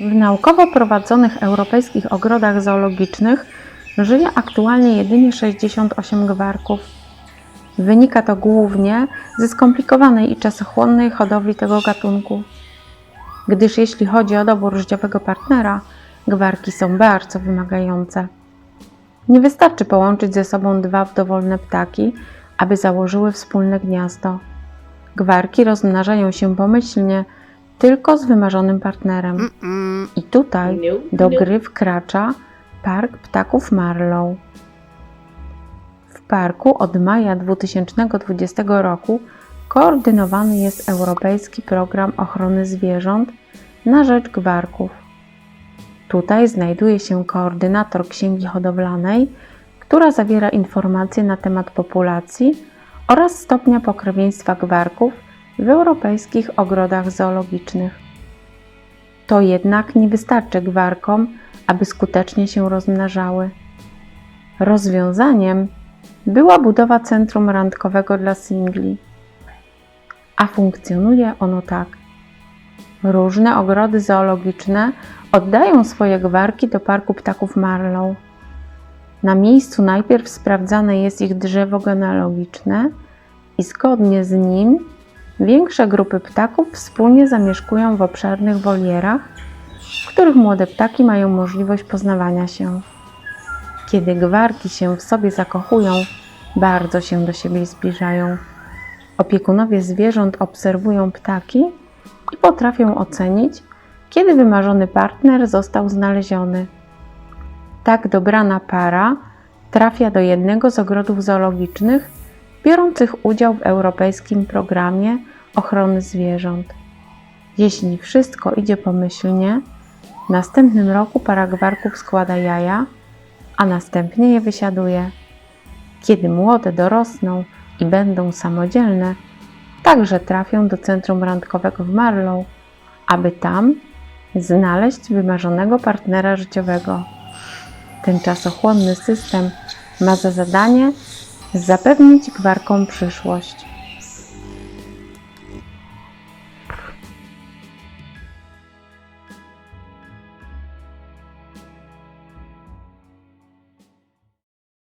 W naukowo prowadzonych europejskich ogrodach zoologicznych żyje aktualnie jedynie 68 gwarków. Wynika to głównie ze skomplikowanej i czasochłonnej hodowli tego gatunku. Gdyż jeśli chodzi o dobór życiowego partnera, gwarki są bardzo wymagające. Nie wystarczy połączyć ze sobą dwa dowolne ptaki, aby założyły wspólne gniazdo. Gwarki rozmnażają się pomyślnie tylko z wymarzonym partnerem. Mm-mm. I tutaj Nope, do nope. gry wkracza Park Ptaków Marlow. W parku od maja 2020 roku koordynowany jest Europejski Program Ochrony Zwierząt na rzecz gwarków. Tutaj znajduje się koordynator księgi hodowlanej, która zawiera informacje na temat populacji oraz stopnia pokrewieństwa gwarków w europejskich ogrodach zoologicznych. To jednak nie wystarczy gwarkom, aby skutecznie się rozmnażały. Rozwiązaniem była budowa centrum randkowego dla singli. A funkcjonuje ono tak. Różne ogrody zoologiczne oddają swoje gwarki do parku ptaków Marlow. Na miejscu najpierw sprawdzane jest ich drzewo genealogiczne i zgodnie z nim większe grupy ptaków wspólnie zamieszkują w obszernych wolierach, w których młode ptaki mają możliwość poznawania się. Kiedy gwarki się w sobie zakochują, bardzo się do siebie zbliżają. Opiekunowie zwierząt obserwują ptaki i potrafią ocenić, kiedy wymarzony partner został znaleziony. Tak dobrana para trafia do jednego z ogrodów zoologicznych biorących udział w europejskim programie ochrony zwierząt. Jeśli wszystko idzie pomyślnie, w następnym roku para gwarków składa jaja, a następnie je wysiaduje. Kiedy młode dorosną i będą samodzielne, także trafią do centrum randkowego w Marlow, aby tam znaleźć wymarzonego partnera życiowego. Ten czasochłonny system ma za zadanie zapewnić gwarkom przyszłość.